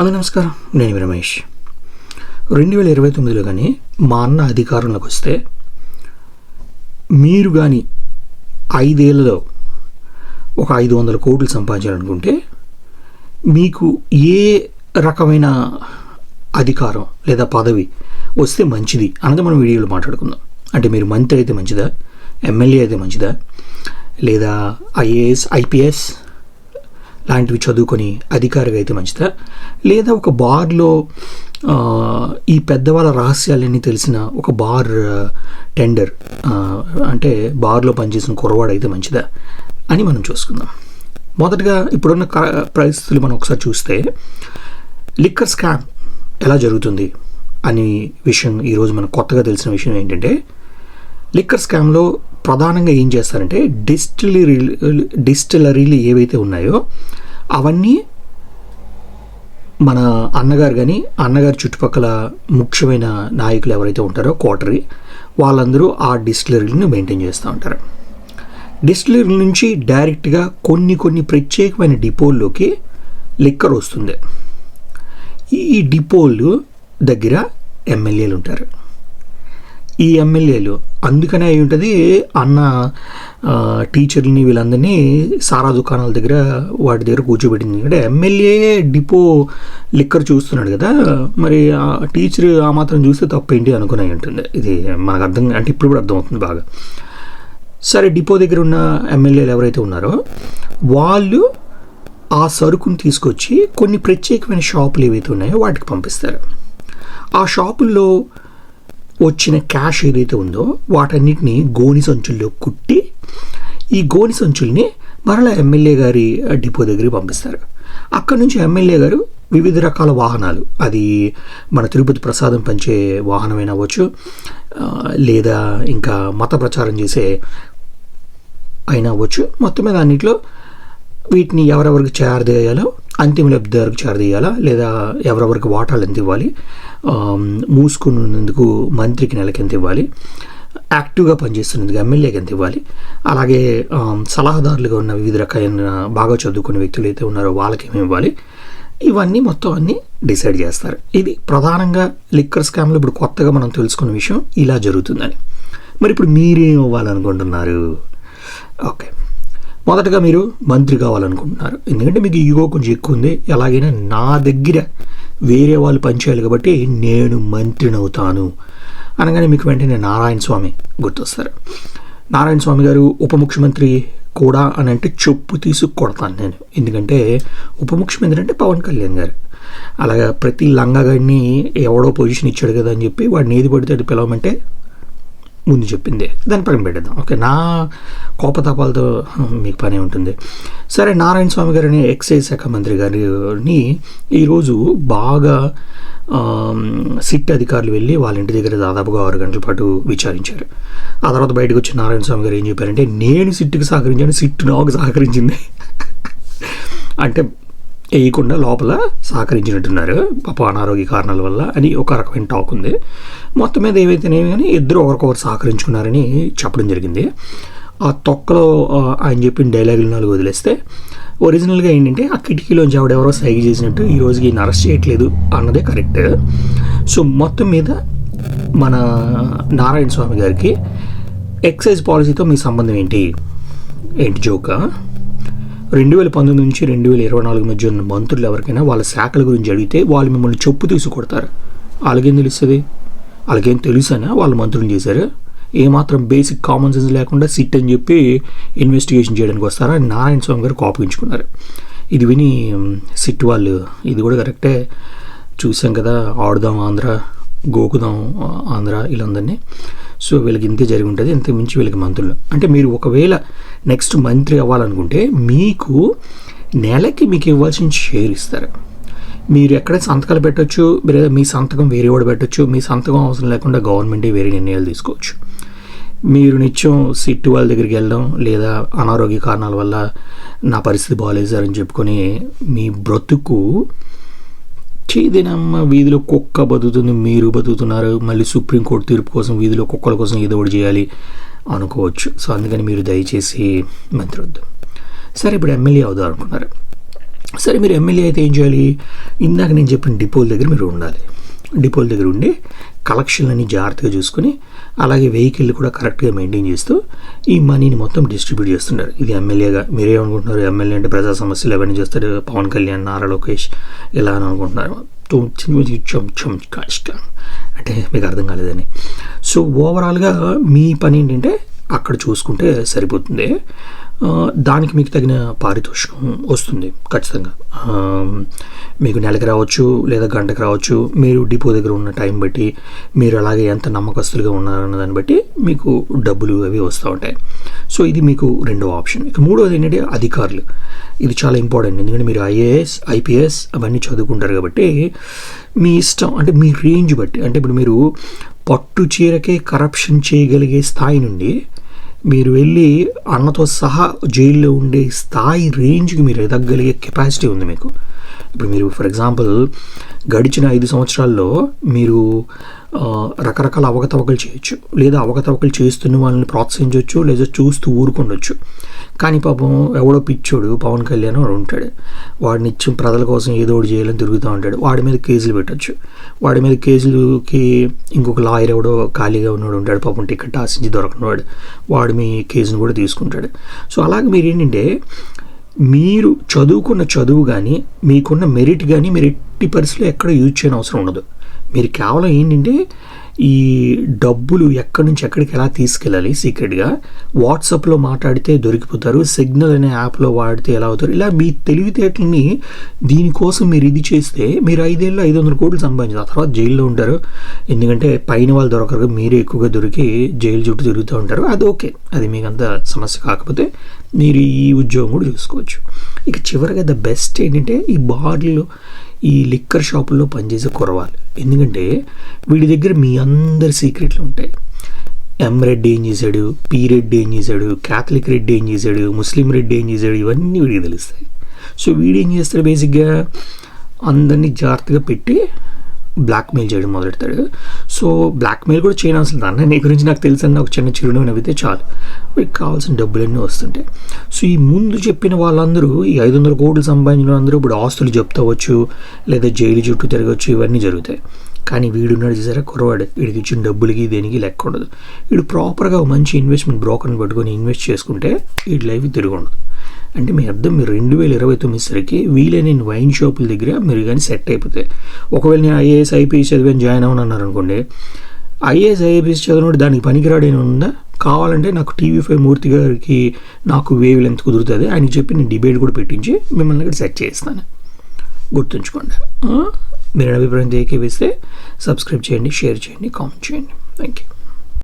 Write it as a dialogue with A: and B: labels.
A: అందరూ నమస్కారం. నేను రమేష్. రెండు వేల ఇరవై తొమ్మిదిలో కానీ మా అన్న అధికారంలోకి వస్తే మీరు కానీ ఐదేళ్ళలో ఒక ఐదు వందల కోట్లు సంపాదించాలనుకుంటే మీకు ఏ రకమైన అధికారం లేదా పదవి వస్తే మంచిది అన్నది మనం వీడియోలో మాట్లాడుకుందాం. అంటే మీరు మంత్రి అయితే మంచిదా? ఎమ్మెల్యే అయితే మంచిదా? లేదా ఐఏఎస్ ఐపీఎస్? లాంటివి చదువుకొని అధికారిగా అయితే మంచిదా లేదా ఒక బార్లో ఈ పెద్దవాళ్ళ రహస్యాలన్నీ తెలిసిన ఒక బార్ టెండర్ అంటే బార్లో పనిచేసిన కుర్రవాడు అయితే మంచిదా అని మనం చూసుకుందాం. మొదటగా ఇప్పుడున్న క- పరిస్థితులు మనం ఒకసారి చూస్తే లిక్కర్ స్కామ్ ఎలా జరుగుతుంది అని విషయం ఈరోజు మనకు కొత్తగా తెలిసిన విషయం ఏంటంటే లిక్కర్ స్కామ్లో ప్రధానంగా ఏం చేస్తారంటే డిస్టిలరీ డిస్టిలరీలు ఏవైతే ఉన్నాయో అవన్నీ మన అన్నగారు కానీ అన్నగారి చుట్టుపక్కల ముఖ్యమైన నాయకులు ఎవరైతే ఉంటారో కోటరీ వాళ్ళందరూ ఆ డిస్టిలరీని మెయింటైన్ చేస్తూ ఉంటారు. డిస్టిలరీ నుంచి డైరెక్ట్గా కొన్ని కొన్ని ప్రత్యేకమైన డిపోల్లోకి లిక్కర్ వస్తుంది. ఈ డిపోలు దగ్గర ఎమ్మెల్యేలు ఉంటారు. ఈ ఎమ్మెల్యేలు అందుకనే అయి ఉంటుంది అన్న టీచర్ని వీళ్ళందరినీ సారా దుకాణాల దగ్గర వాటి దగ్గర కూర్చోబెట్టింది. అంటే ఎమ్మెల్యే డిపో లిక్కర్ చూస్తున్నాడు కదా మరి ఆ టీచర్ ఆ మాత్రం చూస్తే తప్పేంటి అనుకుని ఉంటుంది. ఇది మనకు అర్థం అంటే ఇప్పుడు కూడా అర్థమవుతుంది బాగా. సరే డిపో దగ్గర ఉన్న ఎమ్మెల్యేలు ఎవరైతే ఉన్నారో వాళ్ళు ఆ సరుకుని తీసుకొచ్చి కొన్ని ప్రత్యేకమైన షాపులు ఏవైతే ఉన్నాయో వాటికి పంపిస్తారు. ఆ షాపుల్లో వచ్చిన క్యాష్ ఏదైతే ఉందో వాటన్నిటిని గోని సంచుల్లో కుట్టి ఈ గోని సంచుల్ని మరలా ఎమ్మెల్యే గారి డిపో దగ్గరికి పంపిస్తారు. అక్కడి నుంచి ఎమ్మెల్యే గారు వివిధ రకాల వాహనాలు అది మన తిరుపతి ప్రసాదం పంచే వాహనమైన అవ్వచ్చు లేదా ఇంకా మత ప్రచారం చేసే అయినా అవ్వచ్చు. మొత్తం మీద అన్నింటిలో వీటిని ఎవరెవరికి చేరదేయాలో అంతిమ లబ్ధిదారుకు చేరదేయాలా లేదా ఎవరెవరికి వాటాలు ఎంత ఇవ్వాలి మూసుకున్నందుకు మంత్రికి నెలకి ఎంత ఇవ్వాలి యాక్టివ్గా పనిచేస్తున్నందుకు ఎమ్మెల్యేకి ఎంత ఇవ్వాలి అలాగే సలహాదారులుగా ఉన్న వివిధ రకాలైన బాగా చదువుకునే వ్యక్తులు అయితే ఉన్నారో వాళ్ళకి ఏమి ఇవ్వాలి ఇవన్నీ మొత్తం అన్నీ డిసైడ్ చేస్తారు. ఇది ప్రధానంగా లిక్కర్ స్కామ్లో ఇప్పుడు కొత్తగా మనం తెలుసుకున్న విషయం ఇలా జరుగుతుందని. మరి ఇప్పుడు మీరేం ఇవ్వాలనుకుంటున్నారు? ఓకే. మొదటగా మీరు మంత్రి కావాలనుకుంటున్నారు. ఎందుకంటే మీకు ఈగో కొంచెం ఎక్కువ ఉంది. ఎలాగైనా నా దగ్గర వేరే వాళ్ళు పనిచేయాలి కాబట్టి నేను మంత్రిని అవుతాను అనగానే మీకు వెంటనే నారాయణ స్వామి గుర్తొస్తారు. నారాయణ స్వామి గారు ఉప ముఖ్యమంత్రి కూడా అని అంటే చెప్పు తీసుకు కొడతాను నేను. ఎందుకంటే ఉప ముఖ్యమంత్రి అంటే పవన్ కళ్యాణ్ గారు. అలాగా ప్రతి లంగాగాడిని ఎవడో పొజిషన్ ఇచ్చాడు కదా అని చెప్పి వాడిని ఏది పడితే పిలవమంటే ముందు చెప్పింది. దాని పక్కన పెట్టేద్దాం. ఓకే నా కోపతాపాలతో మీకు పనే ఉంటుంది. సరే నారాయణ స్వామి గారిని ఎక్సైజ్ శాఖ మంత్రి గారిని ఈరోజు బాగా సిట్ అధికారులు వెళ్ళి వాళ్ళ ఇంటి దగ్గర దాదాపుగా ఆరు గంటల పాటు విచారించారు. ఆ తర్వాత బయటకు వచ్చిన నారాయణ స్వామి గారు ఏం చెప్పారంటే నేను సిట్టుకి సహకరించాను సిట్టు నాకు సహకరించింది. అంటే వేయకుండా లోపల సహకరించినట్టున్నారు. పాప అనారోగ్య కారణాల వల్ల అని ఒక రకమైన టాక్ ఉంది. మొత్తం మీద ఏవైతేనేమి కానీ ఇద్దరు ఒకరికొకరు సహకరించుకున్నారని చెప్పడం జరిగింది. ఆ తొక్కలో ఆయన చెప్పిన డైలాగులు నాలుగు వదిలేస్తే ఒరిజినల్గా ఏంటంటే ఆ కిటికీలోంచి ఆవిడెవరో సైగ చేసినట్టు ఈ రోజుకి ఈయన అరెస్ట్ చేయట్లేదు అన్నదే కరెక్ట్. సో మొత్తం మీద మన నారాయణ స్వామి గారికి ఎక్సైజ్ పాలసీతో మీ సంబంధం ఏంటి? ఏంటి జోకా? రెండు వేల పంతొమ్మిది నుంచి రెండు వేల ఇరవై నాలుగు మధ్య ఉన్న మంత్రులు ఎవరికైనా వాళ్ళ శాఖల గురించి అడిగితే వాళ్ళు మిమ్మల్ని చెప్పు తీసి కొడతారు. వాళ్ళకేం తెలుస్తుంది? వాళ్ళకేం తెలుసానా? వాళ్ళు మంత్రులు చేశారు? ఏమాత్రం బేసిక్ కామన్ సెన్స్ లేకుండా సిట్ అని చెప్పి ఇన్వెస్టిగేషన్ చేయడానికి వస్తారా నారాయణ స్వామి గారు కోపగించుకున్నారు. ఇది విని సిట్ వాళ్ళు ఇది కూడా కరెక్టే చూసాం కదా ఆడుదాం ఆంధ్ర గోకుదాం ఆంధ్ర ఆంధ్ర వీళ్ళందరినీ. సో వీళ్ళకి ఇంతే జరిగి ఉంటుంది ఇంత మించి వీళ్ళకి మంత్రులు అంటే మీరు ఒకవేళ నెక్స్ట్ మంత్రి అవ్వాలనుకుంటే మీకు నెలకి మీకు ఇవ్వాల్సిన షేర్ ఇస్తారు. మీరు ఎక్కడ సంతకాలు పెట్టచ్చు లేదా మీ సంతకం వేరే వాడు పెట్టొచ్చు మీ సంతకం అవసరం లేకుండా గవర్నమెంటే వేరే నిర్ణయాలు తీసుకోవచ్చు. మీరు నిత్యం సిట్టు వాళ్ళ దగ్గరికి వెళ్ళడం లేదా అనారోగ్య కారణాల వల్ల నా పరిస్థితి బాగాలేదు సార్ అని చెప్పుకొని మీ బ్రతుకు చేదినమ్మ వీధిలో కుక్క బతుకుతుంది మీరు బతుకుతున్నారు. మళ్ళీ సుప్రీంకోర్టు తీర్పు కోసం వీధిలో కుక్కల కోసం ఏదో ఒకటి చేయాలి అనుకోవచ్చు. సో అందుకని మీరు దయచేసి మంత్రి వద్దు సరే ఇప్పుడు ఎమ్మెల్యే అవుదాం అనుకున్నారు. సరే మీరు ఎమ్మెల్యే అయితే ఏం చేయాలి? ఇందాక నేను చెప్పిన డిపోల దగ్గర మీరు ఉండాలి. డిపోల దగ్గర ఉండి కలెక్షన్లన్నీ జాగ్రత్తగా చూసుకొని అలాగే వెహికల్ కూడా కరెక్ట్గా మెయింటైన్ చేస్తూ ఈ మనీని మొత్తం డిస్ట్రిబ్యూట్ చేస్తున్నారు ఇది ఎమ్మెల్యేగా మీరేమనుకుంటున్నారు ఎమ్మెల్యే అంటే ప్రజా సమస్యలు అవన్నీ చేస్తారు పవన్ కళ్యాణ్ నారా లోకేష్ ఇలా అని అనుకుంటున్నారు. అంటే మీకు అర్థం కాలేదని. సో ఓవరాల్గా మీ పని ఏంటంటే అక్కడ చూసుకుంటే సరిపోతుంది. దానికి మీకు తగిన పారితోషికం వస్తుంది ఖచ్చితంగా. మీకు నెలకి రావచ్చు లేదా గంటకి రావచ్చు. మీరు డిపో దగ్గర ఉన్న టైం బట్టి మీరు అలాగే ఎంత నమ్మకస్తులుగా ఉన్నారన్న దాన్ని బట్టి మీకు డబ్బులు అవి వస్తూ ఉంటాయి. సో ఇది మీకు రెండో ఆప్షన్. ఇక మూడోది ఏంటంటే అధికారులు. ఇది చాలా ఇంపార్టెంట్. ఎందుకంటే మీరు ఐఏఎస్ ఐపీఎస్ అవన్నీ చదువుకుంటారు కాబట్టి మీ ఇష్టం అంటే మీ రేంజ్ బట్టి అంటే ఇప్పుడు మీరు పట్టు చీరకే కరప్షన్ చేయగలిగే స్థాయి నుండి మీరు వెళ్ళి అన్నతో సహా జైల్లో ఉండే స్థాయి రేంజ్కి మీరు ఎదగలిగే కెపాసిటీ ఉంది మీకు. ఇప్పుడు మీరు ఫర్ ఎగ్జాంపుల్ గడిచిన ఐదు సంవత్సరాల్లో మీరు రకరకాల అవకతవకలు చేయొచ్చు. లేదా అవకతవకలు చేస్తున్న వాళ్ళని ప్రోత్సహించవచ్చు లేదా చూస్తూ ఊరుకుండొచ్చు కానీ పాపం ఎవడో పిచ్చోడు పవన్ కళ్యాణ్ వాడు ఉంటాడు. వాడిని నిత్యం ప్రజల కోసం ఏదో ఒకటి చేయాలని తిరుగుతూ ఉంటాడు. వాడి మీద కేసులు పెట్టచ్చు. వాడి మీద కేసులకి ఇంకొక లాయర్ ఎవడో ఖాళీగా ఉన్నాడు ఉంటాడు. పాపం టికెట్ ఆశించి దొరకనివాడు వాడు మీ కేసును కూడా తీసుకుంటాడు. సో అలాగే మీరు ఏంటంటే మీరు చదువుకున్న చదువు కానీ మీకున్న మెరిట్ కానీ మీరు ఎట్టి పరిస్థితుల్లో ఎక్కడ యూజ్ చేయని అవసరం ఉండదు. మీరు కేవలం ఏంటంటే ఈ డబ్బులు ఎక్కడి నుంచి ఎక్కడికి ఎలా తీసుకెళ్ళాలి సీక్రెట్గా? వాట్సాప్లో మాట్లాడితే దొరికిపోతారు సిగ్నల్ అనే యాప్లో వాడితే ఎలా అవుతారు? ఇలా మీ తెలివితేటల్ని దీనికోసం మీరు ఇది చేస్తే మీరు ఐదేళ్ళు ఐదు వందల కోట్లు సంపాదించారు ఆ తర్వాత జైల్లో ఉంటారు. ఎందుకంటే పైన వాళ్ళు దొరకరు మీరే ఎక్కువగా దొరికి జైలు చుట్టూ తిరుగుతూ ఉంటారు. అది ఓకే అది మీకు అంత సమస్య కాకపోతే మీరు ఈ ఉద్యోగం కూడా చూసుకోవచ్చు. ఇక చివరిగా ద బెస్ట్ ఏంటంటే ఈ బార్లు ఈ లిక్కర్ షాపుల్లో పనిచేసే కురవాలి ఎందుకంటే వీడి దగ్గర మీ అందరి సీక్రెట్లు ఉంటాయి. ఎం రెడ్డి ఏం చేశాడు? పి రెడ్డి ఏం చేశాడు? క్యాథలిక్ రెడ్డి ఏం చేశాడు? ముస్లిం రెడ్డి ఏం చేశాడు? ఇవన్నీ వీడికి తెలుస్తాయి. సో వీడు ఏం చేస్తాడు బేసిక్గా అందరినీ జాగ్రత్తగా పెట్టి బ్లాక్మెయిల్ చేయడం మొదలెడతాడు. సో బ్లాక్మెయిల్ కూడా చేయనవసరం అన్న నీ గురించి నాకు తెలుసు అన్న ఒక చిన్న చిరునవ్వు నవ్వితే చాలు. మీకు కావాల్సిన డబ్బులన్నీ వస్తుంటాయి. సో ఈ ముందు చెప్పిన వాళ్ళందరూ ఈ ఐదు వందల కోట్లు సంపాదించిన అందరూ ఇప్పుడు ఆస్తులు చెప్తావచ్చు లేదా జైలు చుట్టూ తిరగవచ్చు ఇవన్నీ జరుగుతాయి. కానీ వీడున్నాడు చూసారా? కురవాడు వీడికి ఇచ్చిన డబ్బులకి దేనికి లెక్క ఉండదు. వీడు ప్రాపర్గా మంచి ఇన్వెస్ట్మెంట్ బ్రోకర్ని పట్టుకొని ఇన్వెస్ట్ చేసుకుంటే వీడి లైఫ్ తిరిగి ఉండదు. అంటే మీ అర్థం మీరు రెండు వేల ఇరవై తొమ్మిది సరికి వీలైన వైన్ షాపుల దగ్గర మీరు కానీ సెట్ అయిపోతే. ఒకవేళ నేను ఐఏఎస్ ఐపీఎస్ చదివాను జాయిన్ అవ్వను అన్నారు అనుకోండి. ఐఏఎస్ ఐఏపీఎస్ చదివినోడు దానికి పనికిరాడేనా ఉందా? కావాలంటే నాకు టీవీ ఫైవ్ మూర్తి గారికి నాకు వేవ్ లెంత్ కుదురుతుంది. ఆయనకి చెప్పి నేను డిబేట్ కూడా పెట్టించి మిమ్మల్ని ఇక్కడ సెట్ చేస్తాను. గుర్తుంచుకోండి. మీరు అభిప్రాయం ఏకీవిస్తే సబ్స్క్రైబ్ చేయండి షేర్ చేయండి కామెంట్ చేయండి. Thank you